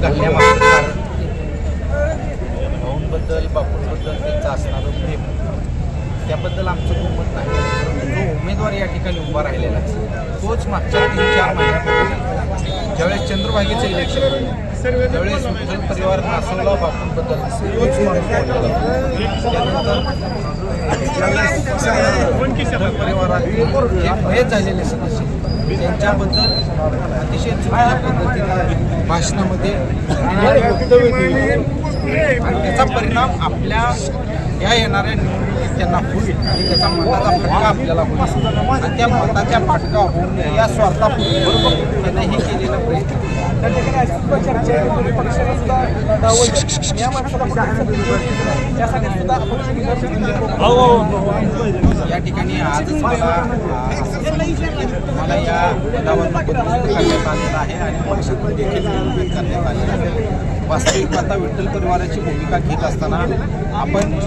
घालण्यामागचं कारण भाऊंबद्दल बापूंबद्दल त्यांचं असणारं प्रेम. त्याबद्दल आमचं दुमत नाही जो उमेदवार या ठिकाणी उभा राहिलेला आहे तोच मागच्या तीन चार महिन्यापूर्वी ज्यावेळेस चंद्रभागेचं इलेक्शन होतं त्यावेळेस विठ्ठल परिवार नासवला बापूंबद्दल तोच माणूस त्यानंतर परिवारात झालेले सदस्य त्यांच्याबद्दल अतिशय चुकीच्या पद्धतीने भाषणामध्ये आणि त्याचा परिणाम आपल्या या येणाऱ्या निवडणुकीत त्यांना होईल. आणि त्याचा मताचा फटका आपल्याला होईल. आणि त्या मताच्या फटका होऊन या स्वार्थापूर्वी त्यांनी हे केलेला प्रयत्न त्या ठिकाणी चर्चा आहे की सुद्धा या माणसाला त्यासाठी सुद्धा अपक्ष या ठिकाणी आजच मला मला या पदावर करण्यात आलेलं आहे आणि पक्षातून देखील निलंबित करण्यात आलेलं आहे वास्तविक आता विठ्ठल परिवाराची भूमिका घेत असताना आपण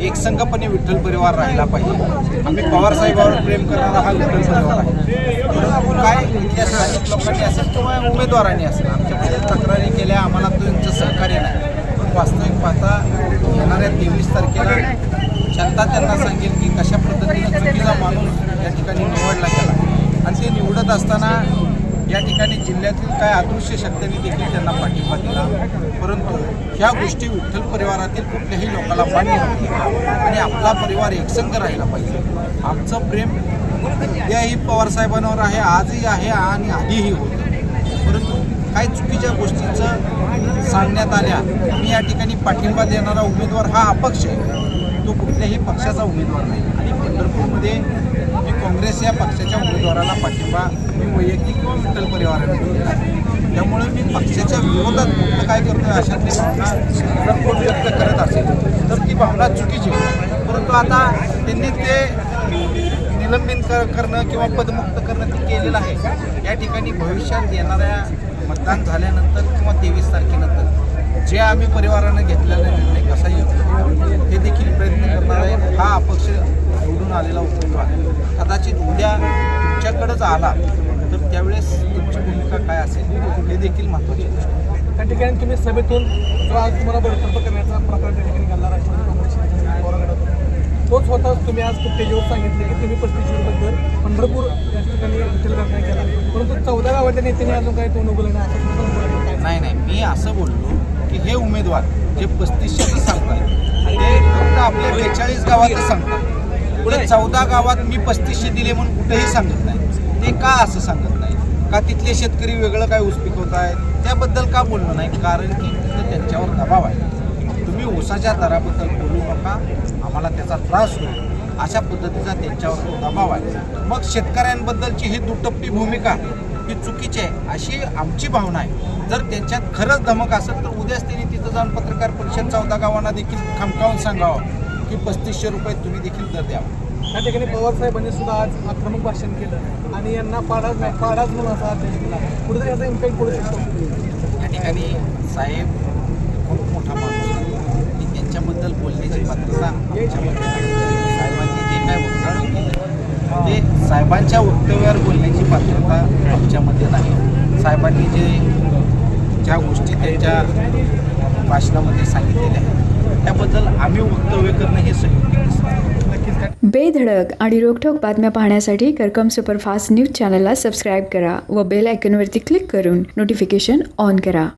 एकसंघपणे विठ्ठल परिवार राहिला पाहिजे. आम्ही पवार साहेबावर प्रेम करणारा हा विठ्ठल परिवार आहे. परंतु काय इथल्या स्थानिक लोकांनी असेल किंवा उमेदवारांनी असेल आमच्याकडे तक्रारी केल्या आम्हाला तुमचं सहकार्य नाही. पण वास्तविक पाहता येणाऱ्या तेवीस तारखेला जनता त्यांना सांगेल की कशा पद्धतीने चुकीचा माणूस या ठिकाणी निवडला गेला. आणि ते निवडत असताना या ठिकाणी जिल्ह्यातील काय अदृश्य शक्तींनी देखील त्यांना पाठिंबा दिला. परंतु ह्या गोष्टी विठ्ठल परिवारातील कुठल्याही लोकाला मान्य होती आणि आपला परिवार एकसंघ राहिला पाहिजे. आमचं प्रेम उद्याही पवारसाहेबांवर आहे आजही आहे आणि आधीही होतं. परंतु काही चुकीच्या गोष्टींचं सांगण्यात आल्या. मी या ठिकाणी पाठिंबा देणारा उमेदवार हा अपक्ष आहे. तो कुठल्याही पक्षाचा उमेदवार नाही. आणि पंढरपूरमध्ये काँग्रेस या पक्षाच्या उमेदवाराला पाठिंबा मी वैयक्तिक किंवा विठ्ठल परिवाराने दिलेला आहे. त्यामुळे मी पक्षाच्या विरोधात कुठलं काय करतोय अशातली भावना जर कोण व्यक्त करत असेल तर ती भावना चुकीची परंतु आता त्यांनी ते निलंबित कर करणं किंवा पदमुक्त करणं ते केलेलं आहे. या ठिकाणी भविष्यात येणाऱ्या मतदान झाल्यानंतर किंवा तेवीस तारखेनंतर जे आम्ही परिवारानं घेतलेला निर्णय कसा येतो हे देखील प्रयत्न करणार आहे. हा अपक्ष आलेला उमेदवार. कदाचित उद्या तुमच्याकडंच आला तर त्यावेळेस तुमची भूमिका काय असेल? हे देखील महत्त्वाची आहे. त्या ठिकाणी तुम्ही सभेतून जो आज तुम्हाला बडतर्फ करण्याचा प्रकार त्या ठिकाणी घालला राष्ट्रवादी पवारगडातून तोच होता तुम्ही आज स्टेजवर सांगितलं की तुम्ही पस्तीसबद्दल पंढरपूर या ठिकाणी विठ्ठल करण्यात केला. परंतु चौदा गावाच्या नेत्याने अजून काही तोंड उघडलं नाही असं नाही नाही मी असं बोललो की हे उमेदवार जे पस्तीसशेचं सांगतात ते फक्त आपल्या बेचाळीस गावातच सांगतात. पुढे चौदा गावात मी पस्तीसशे दिले म्हणून कुठेही सांगत नाही. ते का असं सांगत नाही? का तिथले शेतकरी वेगळं काय ऊस पिकवत आहेत? त्याबद्दल का बोलणं नाही? कारण की तिथं त्यांच्यावर दबाव आहे. तुम्ही ऊसाच्या दराबद्दल बोलू नका. आम्हाला त्याचा त्रास होईल. अशा पद्धतीचा त्यांच्यावर दबाव आहे. मग शेतकऱ्यांबद्दलची ही दुटप्पी भूमिका ही चुकीची आहे अशी आमची भावना आहे. जर त्यांच्यात खरंच धमक असेल तर उद्याच त्यांनी तिथं जाऊन पत्रकार परिषद चौदा गावांना देखील खमकावून सांगावं. की पस्तीसशे रुपये तुम्ही देखील दर द्यावा त्या ठिकाणी पवार साहेबांनी सुद्धा आज आक्रमक भाषण केलं आणि यांना पाडाच नाही पाडाच म्हणून असा आदेश दिला. कुठेतरी याचा इम्पॅक्ट पडू शकतो. या ठिकाणी साहेब खूप मोठा माणूस आणि त्यांच्याबद्दल बोलण्याची पात्रता. साहेबांनी जे काय वक्तव्य केलं ते साहेबांच्या वक्तव्यावर बोलण्याची पात्रता आमच्यामध्ये नाही. साहेबांनी जे ज्या गोष्टी त्यांच्या भाषणामध्ये सांगितलेल्या आहेत त्याबद्दल आम्ही वक्तव्य करणं हे बेधडक आणि रोखठोक बातम्या पाहण्यासाठी करकम सुपरफास्ट न्यूज चॅनलला सबस्क्राईब करा व बेल आयकॉनवरती क्लिक करून नोटिफिकेशन ऑन करा.